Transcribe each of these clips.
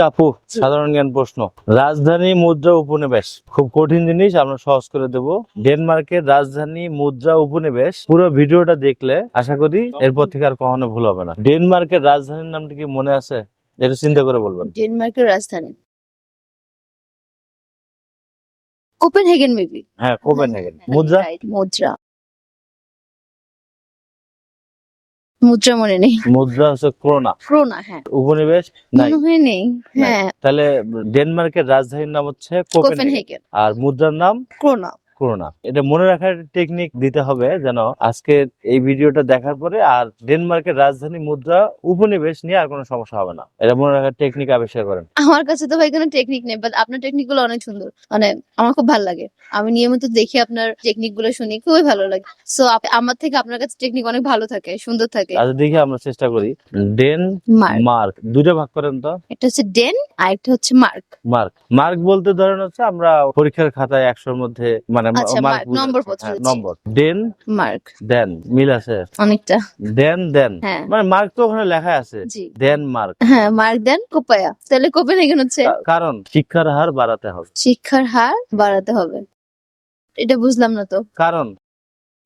আপু সাধারণ জ্ঞান প্রশ্ন। রাজধানী মুদ্রা উপনিবেশ। খুব কঠিন জিনিস আমরা সহজ করে দেব। ডেনমার্কের রাজধানী মুদ্রা উপনিবেশ। পুরো ভিডিওটা দেখলে আশা করি এরপর থেকে আর কখনো ভুল হবে না। ডেনমার্কের রাজধানীর নামটা কি মনে আছে? এটা চিন্তা করে বলবেন। ডেনমার্কের রাজধানী। Copenhagen maybe. হ্যাঁ কোপেনহেগেন। মুদ্রা? মুদ্রা। মুদ্রা মনে নেই। মুদ্রা হচ্ছে ক্রোনা। ক্রোনা হ্যাঁ। উপনিবেশ নাই। মনে নেই। হ্যাঁ। তাহলে ডেনমার্কের রাজধানীর নাম হচ্ছে কোপেনহেগেন। কোপেনহেগেন। আর মুদ্রার নাম? ক্রোনা। করোনা এটা মনে রাখার টেকনিক দিতে হবে যেন আজকে এই ভিডিওটা দেখার পরে আর ডেনমার্কের রাজধানী মুদ্রা উপনিবেশ নিয়ে আর কোনো সমস্যা হবে না। এটা মনে রাখার টেকনিক আবিষ্কার করেন। আমার কাছে তো ভাই কোনো টেকনিক নেই বাট আপনার টেকনিকগুলো অনেক সুন্দর। মানে আমার খুব ভালো লাগে। আমি নিয়মিত দেখি আপনার টেকনিকগুলো শুনি খুবই ভালো লাগে। সো আমার থেকে আপনার কাছে টেকনিক অনেক ভালো থাকে সুন্দর থাকে। আজ দেখি আমরা চেষ্টা করি। Denmark. দুইটা ভাগ করেন তো? এটা হচ্ছে ডেন আর একটা হচ্ছে মার্ক। মার্ক। মার্ক বলতে ধরেন হচ্ছে আমরা পরীক্ষার খাতায় একশোর মধ্যে মানে আচ্ছা, মার্ক নম্বর। নম্বর দেন মার্ক দেন মিল আছে। অনেকটা। দেন দেন হ্যাঁ। মানে মার্ক তো ওখানে লেখা আছে। দেন মার্ক হ্যাঁ মার্ক দেন কোপায়া। তাহলে কোপেনহেগেন হচ্ছে কারণ শিক্ষার হার বাড়াতে হবে। শিক্ষার হার বাড়াতে হবে। এটা বুঝলাম না তো। কারণ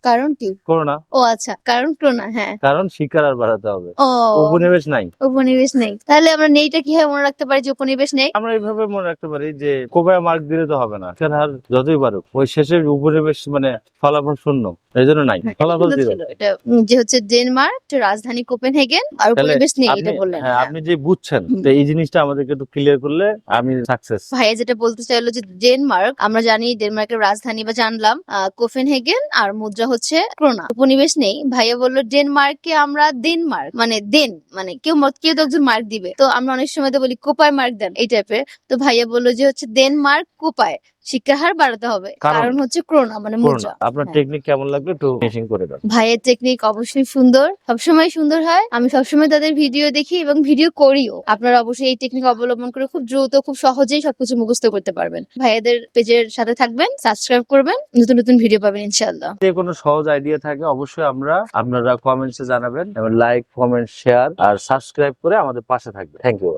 কারণ কি? করোনা ও আচ্ছা কারণ ক্রোনা হ্যাঁ। কারণ শিক্ষার হার বাড়াতে হবে। ও। উপনিবেশ নাই। উপনিবেশ নেই। তাহলে আমরা নেইটা কীভাবে মনে রাখতে পারি যে উপনিবেশ নেই? আমরা এইভাবে মনে রাখতে পারি যে কোবায় মার্ক দিলে তো হবে না। শিক্ষার হার যতই বাড়ুক ওই শেষের উপনিবেশ মানে ফলাফল শূন্য। এই জন্য নাই। ফলাফল জিরো এটা যে হচ্ছে ডেনমার্ক রাজধানী কোপেনহেগেন আর উপনিবেশ নেই এটা বললেন। হ্যাঁ হ্যাঁ। আপনি যে বুঝছেন তো এই জিনিসটা আমাদেরকে একটু ক্লিয়ার করলে আমি সাকসেস ভাইয়া যেটা বলতে চাইলো যে ডেনমার্ক আমরা জানি ডেনমার্কের রাজধানী বা জানলাম কোপেনহেগেন আর মুদ্রা হচ্ছে ক্রোনা। উপনিবেশ নেই। ভাইয়া বলল ডেনমার্ককে আমরা ডেনমার্ক মানে দেন মানে কেউ কেউ তো একজন মার্ক দিবে। তো আমরা অনেক সময় তো বলি, কোপায় মার্ক দেন, এই টাইপের তো ভাইয়া বলল যে হচ্ছে ডেনমার্ক কোপায়। শিক্ষার হার বাড়াতে হবে। কারণ? হচ্ছে ক্রোনা মানে মুদ্রা। আপনার হ্যাঁ। টেকনিক কেমন লাগবে একটু ফিনিশিং করে দেন। ভাইয়ের টেকনিক অবশ্যই সুন্দর সবসময় সুন্দর হয়। আমি সবসময় তাদের ভিডিও দেখি এবং ভিডিও করিও। আপনারা অবশ্যই এই টেকনিক অবলম্বন করে খুব দ্রুত খুব সহজেই সবকিছু মুখস্থ করতে পারবেন। ভাইয়াদের পেজের সাথে থাকবেন সাবস্ক্রাইব করবেন নতুন নতুন ভিডিও পাবেন ইনশাআল্লাহ। যে কোনো সহজ আইডিয়া থাকে অবশ্যই আমরা আপনারা কমেন্টসে জানাবেন এবং লাইক কমেন্ট শেয়ার আর সাবস্ক্রাইব করে আমাদের পাশে থাকবে থ্যাংক ইউ